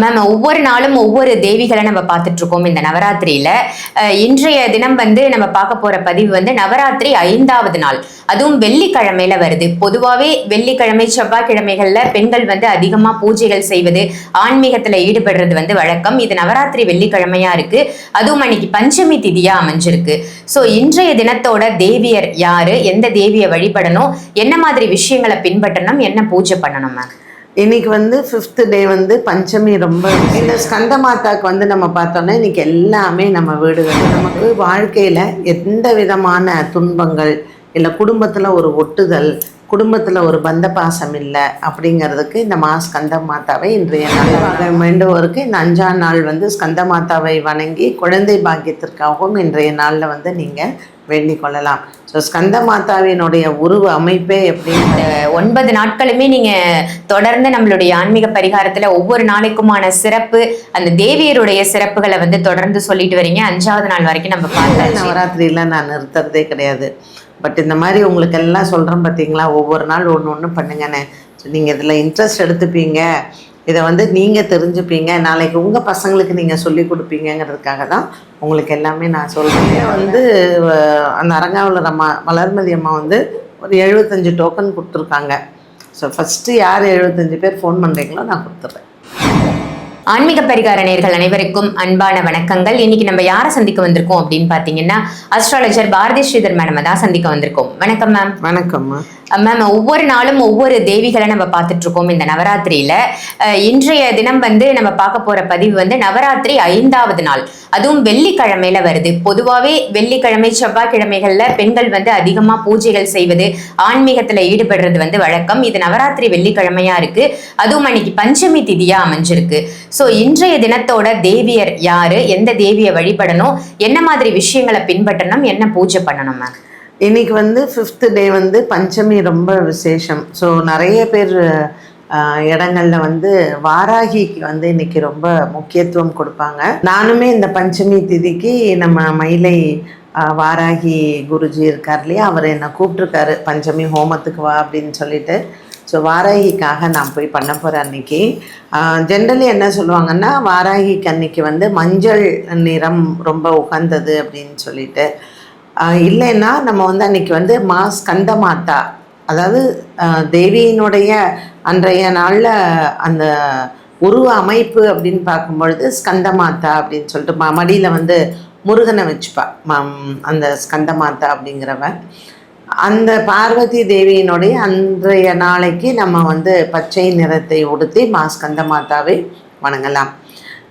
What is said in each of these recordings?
Ma'am ஒவ்வொரு நாளும் ஒவ்வொரு தேவிகளை நம்ம பார்த்துட்டு இருக்கோம் இந்த நவராத்திரியில. இன்றைய தினம் வந்து நம்ம பார்க்க போற பதிவு வந்து நவராத்திரி ஐந்தாவது நாள். அதுவும் வெள்ளிக்கிழமையில வருது. பொதுவாகவே வெள்ளிக்கிழமை செவ்வாய்க்கிழமைகள்ல பெண்கள் வந்து அதிகமா பூஜைகள் செய்வது ஆன்மீகத்துல ஈடுபடுறது வந்து வழக்கம். இது நவராத்திரி வெள்ளிக்கிழமையா இருக்கு. அதுவும் அன்னைக்கு பஞ்சமி திதியா அமைஞ்சிருக்கு. ஸோ இன்றைய தினத்தோட தேவியர் யாரு? எந்த தேவியை வழிபடணும்? என்ன மாதிரி விஷயங்களை பின்பற்றணும்? என்ன பூஜை பண்ணணும் மேம் இன்னைக்கு வந்து ஃபிஃப்த் டே வந்து பஞ்சமி ரொம்ப இந்த ஸ்கந்த மாதாக்கு வந்து நம்ம பார்த்தோம்னா இன்னைக்கு எல்லாமே நம்ம வீடுகள் நமக்கு வாழ்க்கையில் எந்த விதமான துன்பங்கள் இல்லை குடும்பத்தில் ஒரு ஒட்டுதல் குடும்பத்தில் ஒரு பந்த பாசம் இல்லை அப்படிங்கிறதுக்கு இந்த மா ஸ்கந்த மாதாவை இன்றைய நாள் வேண்டுவோருக்கு இந்த அஞ்சாம் நாள் வந்து ஸ்கந்த மாதாவை வணங்கி குழந்தை பாக்கியத்திற்காகவும் இன்றைய நாளில் வந்து நீங்கள் வேண்டிக் கொள்ளலாம். ஸோ ஸ்கந்த மாதாவினுடைய உருவ அமைப்பே எப்படின்னு இந்த ஒன்பது நாட்களுமே நீங்க தொடர்ந்து நம்மளுடைய ஆன்மீக பரிகாரத்துல ஒவ்வொரு நாளைக்குமான சிறப்பு அந்த தேவியருடைய சிறப்புகளை வந்து தொடர்ந்து சொல்லிட்டு வரீங்க. அஞ்சாவது நாள் வரைக்கும் நம்ம பார்த்தாச்சு. நவராத்திரியில் நான் நிறுத்துறதே கிடையாது. பட் இந்த மாதிரி உங்களுக்கு எல்லாம் சொல்கிறேன் பார்த்தீங்களா ஒவ்வொரு நாள் ஒன்று ஒன்று பண்ணுங்கன்னு. நீங்கள் இதில் இன்ட்ரெஸ்ட் எடுத்துப்பீங்க. இதை வந்து நீங்கள் தெரிஞ்சுப்பீங்க. நாளைக்கு உங்கள் பசங்களுக்கு நீங்கள் சொல்லி கொடுப்பீங்கங்கிறதுக்காக தான் உங்களுக்கு எல்லாமே நான் சொல்கிறேன் வந்து அந்த அரங்காவலர் அம்மா வளர்மதி அம்மா வந்து ஒரு எழுபத்தஞ்சு டோக்கன் கொடுத்துருக்காங்க. ஸோ ஃபஸ்ட்டு யார் எழுபத்தஞ்சு பேர் ஃபோன் பண்ணுறீங்களோ நான் கொடுத்துட்றேன். ஆன்மீக பரிகார நேர்கள் அனைவருக்கும் அன்பான வணக்கங்கள். இன்னைக்கு நம்ம யாரை சந்திக்க வந்திருக்கோம் அப்படின்னு பாத்தீங்கன்னா அஸ்ட்ராலஜர் பாரதி ஸ்ரீதர் மேடம் தான் சந்திக்க வந்திருக்கோம். வணக்கம் மேம் வணக்கம்மா. மேம் ஒவ்வொரு நாளும் ஒவ்வொரு தேவிகளை நம்ம பார்த்துட்டு இருக்கோம் இந்த நவராத்திரியில. இன்றைய தினம் வந்து நம்ம பார்க்க போற பதிவு வந்து நவராத்திரி ஐந்தாவது நாள். அதுவும் வெள்ளிக்கிழமையில வருது. பொதுவாகவே வெள்ளிக்கிழமை செவ்வாய்க்கிழமைகள்ல பெண்கள் வந்து அதிகமா பூஜைகள் செய்வது ஆன்மீகத்துல ஈடுபடுறது வந்து வழக்கம். இது நவராத்திரி வெள்ளிக்கிழமையா இருக்கு. அதுவும் அன்னைக்கு பஞ்சமி திதியா அமைஞ்சிருக்கு. ஸோ இன்றைய தினத்தோட தேவியர் யாரு? எந்த தேவியை வழிபடணும்? என்ன மாதிரி விஷயங்களை பின்பற்றணும்? என்ன பூஜை பண்ணணும் மேம் இன்னைக்கு வந்து ஃபிஃப்த் டே வந்து பஞ்சமி ரொம்ப விசேஷம். ஸோ நிறைய பேர் இடங்களில் வந்து வாராகிக்கு வந்து இன்னைக்கு ரொம்ப முக்கியத்துவம் கொடுப்பாங்க. நானுமே இந்த பஞ்சமி திதிக்கு நம்ம மயிலை வாராகி குருஜி இருக்கார் இல்லையா? அவர் என்னை கூப்பிட்ருக்காரு பஞ்சமி ஹோமத்துக்கு வா அப்படின்னு சொல்லிட்டு. ஸோ வாராகிக்காக நான் போய் பண்ண போகிறேன் அன்னைக்கு. ஜென்ரலி என்ன சொல்லுவாங்கன்னா வாராகிக்கு அன்னைக்கு வந்து மஞ்சள் நிறம் ரொம்ப உகந்தது அப்படின்னு சொல்லிட்டு. இல்லைன்னா நம்ம வந்து அன்னைக்கு வந்து மா ஸ்கந்த மாதா அதாவது தேவியினுடைய அன்றைய நாளில் அந்த உருவ அமைப்பு அப்படின்னு பார்க்கும்பொழுது ஸ்கந்த மாதா அப்படின்னு சொல்லிட்டு ம மடியில் வந்து முருகனை வச்சுப்பா. அந்த ஸ்கந்த மாதா அந்த பார்வதி தேவியினுடைய அன்றைய நாளைக்கு நம்ம வந்து பச்சை நிறத்தை உடுத்தி மா ஸ்கந்த மாதாவை வணங்கலாம்.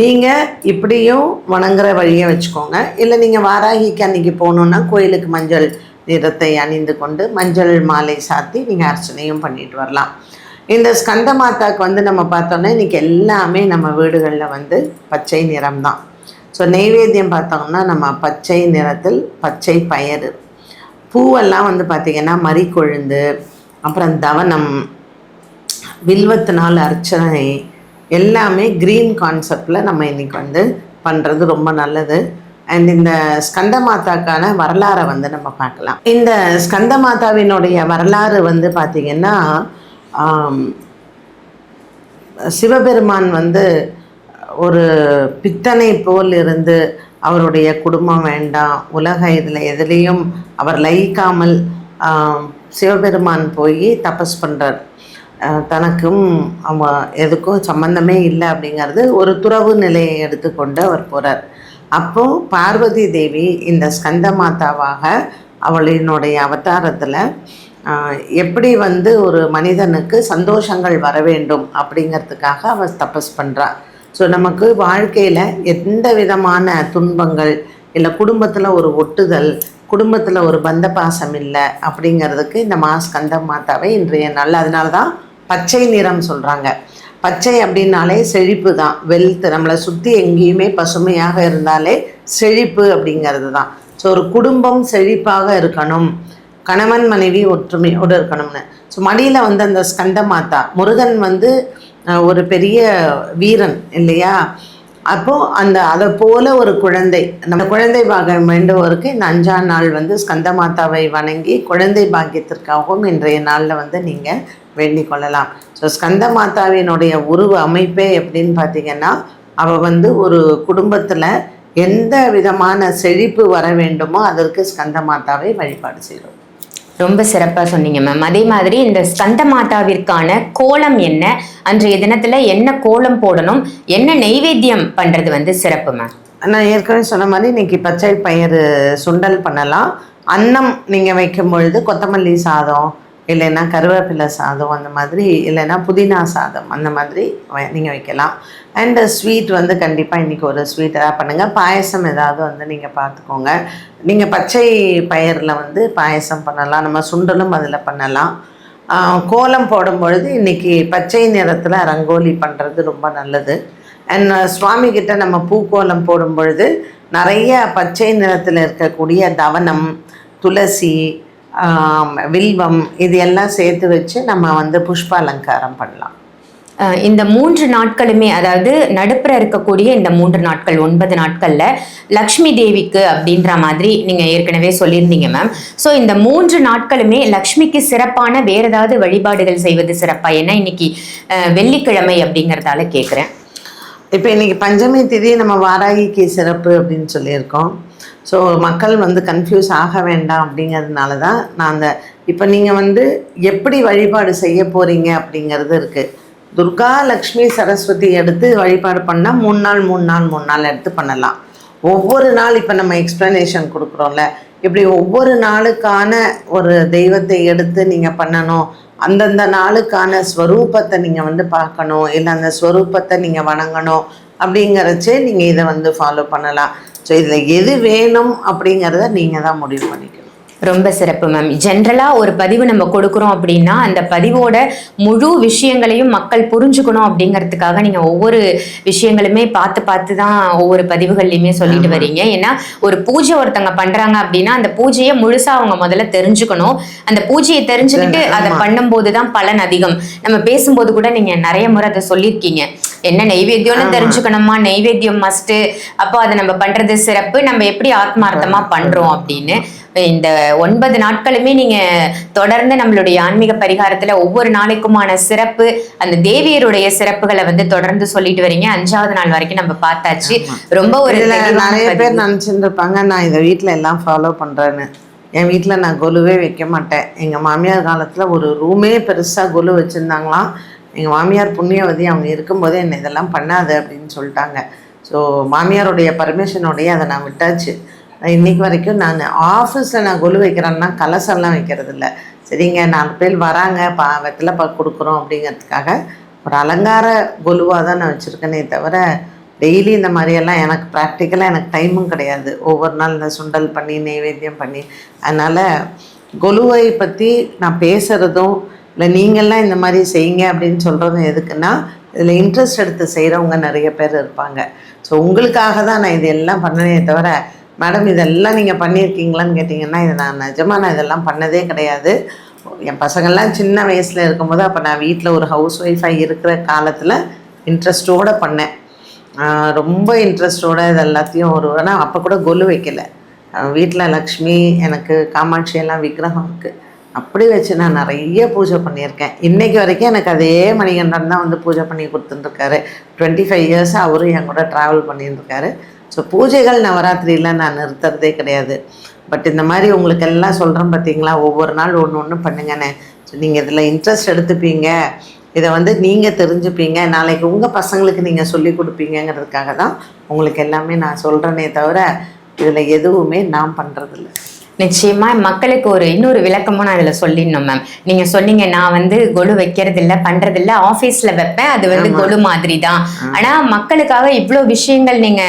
நீங்கள் இப்படியும் வணங்குற வழியை வச்சுக்கோங்க. இல்லை நீங்கள் வாராகிக்கு அன்னைக்கு போகணுன்னா கோயிலுக்கு மஞ்சள் நிறத்தை அணிந்து கொண்டு மஞ்சள் மாலை சாத்தி நீங்கள் அர்ச்சனையும் பண்ணிட்டு வரலாம். இந்த ஸ்கந்த மாதாவுக்கு வந்து நம்ம பார்த்தோன்னா இன்றைக்கி எல்லாமே நம்ம வீடுகளில் வந்து பச்சை நிறம் தான் ஸோ நெய்வேத்தியம் பார்த்தோம்னா நம்ம பச்சை நிறத்தில் பச்சை பயறு பூவெல்லாம் வந்து பார்த்திங்கன்னா மறிக்கொழுந்து அப்புறம் தவனம் வில்வத்தினால் அர்ச்சனை எல்லாமே க்ரீன் கான்செப்டில் நம்ம இன்றைக்கி வந்து பண்ணுறது ரொம்ப நல்லது. அண்ட் இந்த ஸ்கந்த மாதாக்கான வரலாறை வந்து நம்ம பார்க்கலாம். இந்த ஸ்கந்த மாதாவினுடைய வரலாறு வந்து பார்த்திங்கன்னா சிவபெருமான் வந்து ஒரு பித்தனை போல் இருந்து அவருடைய குடும்பம் வேண்டாம். உலக இதில் எதுலேயும் அவர் லயிக்காமல் சிவபெருமான் போய் தபஸ் பண்ணுறார் தனக்கும் அவங்க எதுக்கும் சம்பந்தமே இல்லை அப்படிங்கிறது ஒரு துறவு நிலையை எடுத்துக்கொண்டு அவர் போகிறார் அப்போது பார்வதி தேவி இந்த ஸ்கந்த மாதாவாக அவளினுடைய அவதாரத்தில் எப்படி வந்து ஒரு மனிதனுக்கு சந்தோஷங்கள் வர வேண்டும் அப்படிங்கிறதுக்காக அவள் தபஸ் பண்ணுறா ஸோ நமக்கு வாழ்க்கையில் எந்த விதமான துன்பங்கள் இல்லை குடும்பத்தில் ஒரு ஒட்டுதல் குடும்பத்தில் ஒரு பந்த பாசம் இல்லை அப்படிங்கிறதுக்கு இந்த மாஸ்கந்த மாதாவை இன்றைய நாள். அதனால தான் பச்சை நிறம் சொல்கிறாங்க பச்சை அப்படின்னாலே செழிப்பு தான். வெல்த் நம்மளை சுற்றி எங்கேயுமே பசுமையாக இருந்தாலே செழிப்பு அப்படிங்கிறது தான். ஸோ ஒரு குடும்பம் செழிப்பாக இருக்கணும். கணவன் மனைவி ஒற்றுமையோடு இருக்கணும்னு. ஸோ மடியில் வந்து அந்த ஸ்கந்த மாதா முருகன் வந்து ஒரு பெரிய வீரன் இல்லையா? அப்போ அந்த அதை போல ஒரு குழந்தை நம்ம குழந்தை பாகம் வேண்டுவோருக்கு இந்த அஞ்சாம் நாள் வந்து ஸ்கந்த மாதாவை வணங்கி குழந்தை பாக்கியத்திற்காகவும் இன்றைய நாளில் வந்து நீங்கள் வேண்டிக் கொள்ளலாம். ஸோ ஸ்கந்த மாதாவினுடைய உருவ அமைப்பே எப்படின்னு பார்த்தீங்கன்னா அவள் வந்து ஒரு குடும்பத்தில் எந்த விதமான செழிப்பு வர வேண்டுமோ அதற்கு ஸ்கந்த மாதாவை வழிபாடு செய்கிறோம் ரொம்ப சிறப்பாக சொன்னீங்க மேம் அதே மாதிரி இந்த ஸ்கந்த மாதாவிற்கான கோலம் என்ன? அன்றைய தினத்தில் என்ன கோலம் போடணும்? என்ன நெய்வேத்தியம் பண்ணுறது வந்து சிறப்பு மேம் நான் ஏற்கனவே சொன்ன மாதிரி இன்னைக்கு பச்சை பயிறு சுண்டல் பண்ணலாம். அன்னம் நீங்கள் வைக்கும் பொழுது கொத்தமல்லி சாதம் இல்லைன்னா கருவேப்பிலை சாதம் அந்த மாதிரி இல்லைன்னா புதினா சாதம் அந்த மாதிரி நீங்கள் வைக்கலாம். அண்டு ஸ்வீட் வந்து கண்டிப்பாக இன்றைக்கி ஒரு ஸ்வீட் ஏதாவது பண்ணுங்கள் பாயசம் ஏதாவது வந்து நீங்கள் பார்த்துக்கோங்க நீங்கள் பச்சை பயிரில் வந்து பாயசம் பண்ணலாம். நம்ம சுண்டலும் அதில் பண்ணலாம். கோலம் போடும் பொழுது பச்சை நிறத்தில் ரங்கோலி பண்ணுறது ரொம்ப நல்லது. அண்ட் சுவாமிகிட்ட நம்ம பூக்கோலம் போடும் பொழுது நிறைய பச்சை நிறத்தில் இருக்கக்கூடிய தவனம் துளசி வில்வம் இது எல்லாம் சேர்த்து வச்சு நம்ம வந்து புஷ்ப அலங்காரம் பண்ணலாம் இந்த மூன்று நாட்களுமே அதாவது நடுப்புற இருக்கக்கூடிய இந்த மூன்று நாட்கள் ஒன்பது நாட்கள்ல லக்ஷ்மி தேவிக்கு அப்படின்ற மாதிரி நீங்க ஏற்கனவே சொல்லியிருந்தீங்க மேம் ஸோ இந்த மூன்று நாட்களுமே லக்ஷ்மிக்கு சிறப்பான வேற ஏதாவது வழிபாடுகள் செய்வது சிறப்பா? ஏன்னா இன்னைக்கு வெள்ளிக்கிழமை அப்படிங்கறதால கேட்குறேன் இப்போ இன்னைக்கு பஞ்சமி திதி நம்ம வாராகிக்கு சிறப்பு அப்படின்னு சொல்லியிருக்கோம். ஸோ மக்கள் வந்து கன்ஃபியூஸ் ஆக வேண்டாம் அப்படிங்கிறதுனால தான் நான் அந்த இப்போ நீங்கள் வந்து எப்படி வழிபாடு செய்ய போகிறீங்க அப்படிங்கிறது இருக்குது துர்கா லக்ஷ்மி சரஸ்வதி எடுத்து வழிபாடு பண்ணால் மூணு நாள் மூணு நாள் மூணு நாள் எடுத்து பண்ணலாம். ஒவ்வொரு நாள் இப்போ நம்ம எக்ஸ்ப்ளனேஷன் கொடுக்குறோம்ல. இப்படி ஒவ்வொரு நாளுக்கான ஒரு தெய்வத்தை எடுத்து நீங்கள் பண்ணணும். அந்தந்த நாளுக்கான ஸ்வரூபத்தை நீங்கள் வந்து பார்க்கணும். இல்லை அந்த ஸ்வரூபத்தை நீங்கள் வணங்கணும் அப்படிங்கிறச்சே நீங்கள் இதை வந்து ஃபாலோ பண்ணலாம். ஸோ இதில் எது வேணும் அப்படிங்கிறத நீங்கள் தான் முடிவு பண்ணிக்கணும். ரொம்ப சிறப்பு மேம் ஜென்ரலா ஒரு பதிவு நம்ம கொடுக்குறோம் அப்படின்னா அந்த பதிவோட முழு விஷயங்களையும் மக்கள் புரிஞ்சுக்கணும் அப்படிங்கிறதுக்காக நீங்க ஒவ்வொரு விஷயங்களுமே பார்த்து பார்த்து தான் ஒவ்வொரு பதிவுகள்லையுமே சொல்லிட்டு வரீங்க. ஏன்னா ஒரு பூஜை ஒருத்தங்க பண்றாங்க அப்படின்னா அந்த பூஜையை முழுசா அவங்க முதல்ல தெரிஞ்சுக்கணும். அந்த பூஜையை தெரிஞ்சுக்கிட்டு அதை. பண்ணும்போது தான் பலன் அதிகம். நம்ம பேசும்போது கூட நீங்க நிறைய முறை அதை சொல்லியிருக்கீங்க. என்ன நெய்வேத்தியம்னு. தெரிஞ்சுக்கணுமா? நெய்வேத்தியம் மஸ்ட் அப்போ அதை நம்ம பண்றது சிறப்பு. நம்ம எப்படி ஆத்மார்த்தமா பண்றோம் அப்படின்னு. இந்த ஒன்பது நாட்களுமே நீங்க தொடர்ந்து நம்மளுடைய ஆன்மீக பரிகாரத்துல ஒவ்வொரு நாளைக்குமான சிறப்பு அந்த தேவியருடைய சிறப்புகளை வந்து தொடர்ந்து சொல்லிட்டு வரீங்க. அஞ்சாவது நாள் வரைக்கும் நம்ம பார்த்தாச்சு. ரொம்ப ஒரு நிறைய. பேர் நினச்சிட்டு இருப்பாங்க நான் இதை வீட்டில் எல்லாம் ஃபாலோ பண்ணுறேன்னு என் வீட்டில் நான் கொலுவே வைக்க மாட்டேன். எங்கள் மாமியார் காலத்தில் ஒரு ரூமே பெருசாக கொலு வச்சுருந்தாங்களாம். எங்கள் மாமியார் புண்ணியவதி அவங்க இருக்கும்போதே என்னை இதெல்லாம் பண்ணாத அப்படின்னு சொல்லிட்டாங்க. ஸோ மாமியாருடைய பர்மிஷனோடைய அதை நான் விட்டாச்சு. இன்னைக்கு வரைக்கும் நான் ஆஃபீஸில் நான் கொலு வைக்கிறேன்னா கலசம்லாம் வைக்கிறது இல்லை சரிங்க நாலு பேர் வராங்க பா வெத்தலை பா கொடுக்குறோம் அப்படிங்கிறதுக்காக ஒரு அலங்கார கொலுவாக தான் நான் வச்சுருக்கேனே தவிர டெய்லி இந்த மாதிரியெல்லாம் எனக்கு ப்ராக்டிக்கலாக எனக்கு டைமும் கிடையாது. ஒவ்வொரு நாள் இந்த சுண்டல் பண்ணி நெய்வேத்தியம் பண்ணி. அதனால் கொலுவை பற்றி நான் பேசுகிறதும் இல்லை நீங்கள்லாம் இந்த மாதிரி செய்யுங்க அப்படின்னு சொல்கிறதும் எதுக்குன்னா இதில் இன்ட்ரெஸ்ட் எடுத்து செய்கிறவங்க நிறைய பேர் இருப்பாங்க. ஸோ உங்களுக்காக தான் நான் இது எல்லாம் பண்ணனே தவிர மேடம் இதெல்லாம் நீங்கள் பண்ணியிருக்கீங்களான்னு கேட்டிங்கன்னா இது நான் நிஜமாக நான் இதெல்லாம் பண்ணதே கிடையாது. என் பசங்கள்லாம் சின்ன வயசில் இருக்கும்போது அப்போ நான் வீட்டில் ஒரு ஹவுஸ் ஒய்ஃபாக இருக்கிற காலத்தில் இன்ட்ரெஸ்ட்டோடு பண்ணேன். ரொம்ப இன்ட்ரெஸ்ட்டோடு இது எல்லாத்தையும் ஒரு ஆனால் அப்போ கூட கொலு வைக்கல. வீட்டில் லக்ஷ்மி எனக்கு காமாட்சி எல்லாம் விக்கிரகம் இருக்குது அப்படி வச்சு நான் நிறைய பூஜை பண்ணியிருக்கேன். இன்றைக்கு வரைக்கும் எனக்கு அதே மணிகண்டன் தான் வந்து பூஜை பண்ணி கொடுத்துட்டுருக்காரு. டுவெண்ட்டி ஃபைவ் இயர்ஸாக அவரும் என் கூட ட்ராவல் பண்ணியிருக்காரு ஸோ பூஜைகள் நவராத்திரியில் நான் நிறுத்துறதே கிடையாது. பட் இந்த மாதிரி உங்களுக்கு எல்லாம் சொல்கிறேன் பார்த்தீங்களா ஒவ்வொரு நாள் ஒன்று ஒன்று பண்ணுங்கண்ணே ஸோ நீங்கள் இதில் இன்ட்ரெஸ்ட் எடுத்துப்பீங்க. இதை வந்து நீங்கள் தெரிஞ்சுப்பீங்க. நாளைக்கு உங்கள் பசங்களுக்கு நீங்கள் சொல்லி கொடுப்பீங்கங்கிறதுக்காக தான் உங்களுக்கு எல்லாமே நான் சொல்கிறேனே தவிர இதில் எதுவுமே நான் பண்ணுறதில்ல நிச்சயமா மக்களுக்கு ஒரு இன்னொரு விளக்கமும் நான் இதுல சொல்லிடணும் மேம் நீங்க சொன்னீங்க நான் வந்து கொலு வைக்கிறது இல்ல பண்றது இல்ல ஆபீஸ்ல வைப்பேன் அது வந்து. கொலு மாதிரி தான் ஆனா மக்களுக்காக இவ்வளோ விஷயங்கள் நீங்க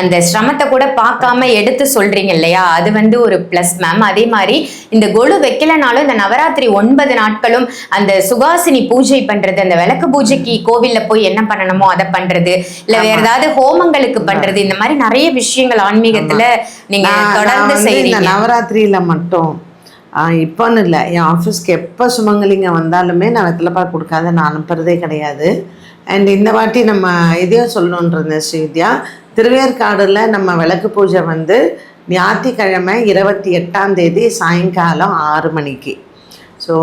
அந்த சிரமத்தை கூட பார்க்காம எடுத்து சொல்றீங்க இல்லையா? அது வந்து ஒரு பிளஸ் மேம் அதே மாதிரி இந்த கொலு வைக்கலனாலும் இந்த நவராத்திரி ஒன்பது நாட்களும் அந்த சுகாசினி பூஜை பண்றது அந்த விளக்கு பூஜைக்கு கோவில்ல போய் என்ன பண்ணணுமோ அதை பண்றது இல்ல வேற. ஏதாவது ஹோமங்களுக்கு பண்றது இந்த மாதிரி நிறைய விஷயங்கள் ஆன்மீகத்துல நீங்க தொடர்ந்து வந்து இந்த செய்றீங்க மட்டும். இப்போன்னு இல்லை. என் ஆஃபீஸ்க்கு எப்போ சுமங்கலிங்க வந்தாலுமே நான் வெத்தலைப்பா கொடுக்காத நான் அனுப்புகிறதே கிடையாது. அண்ட் இந்த வாட்டி நம்ம இதையும் சொல்லணுன்றது ஸ்ரீவித்யா. திருவேற்காடில் நம்ம விளக்கு பூஜை வந்து ஞாயிற்றுக்கிழமை இருபத்தி எட்டாம் தேதி சாயங்காலம் ஆறு மணிக்கு. ஸோ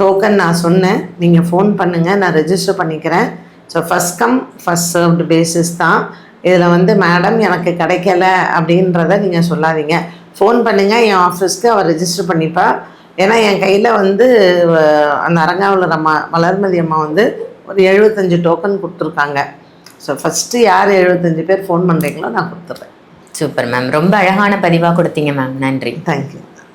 டோக்கன் நான் சொன்னேன். நீங்கள் ஃபோன் பண்ணுங்கள் நான் ரெஜிஸ்டர் பண்ணிக்கிறேன். So first come first served basis தான். இதில் வந்து மேடம் எனக்கு கிடைக்கல அப்படின்றத நீங்கள் சொல்லாதீங்க. ஃபோன் பண்ணுங்கள் என் ஆஃபீஸ்க்கு அவர் ரெஜிஸ்டர் பண்ணிப்பா. ஏன்னா என் கையில் வந்து அந்த அரங்காவலர் அம்மா வளர்மதி அம்மா வந்து ஒரு எழுபத்தஞ்சு டோக்கன் கொடுத்துருக்காங்க. ஸோ ஃபஸ்ட்டு யார் எழுபத்தஞ்சு பேர் ஃபோன் பண்ணுறீங்களோ நான் கொடுத்துட்றேன். சூப்பர் மேம் ரொம்ப அழகான பதிவாக கொடுத்தீங்க மேம் நன்றி. தேங்க்யூ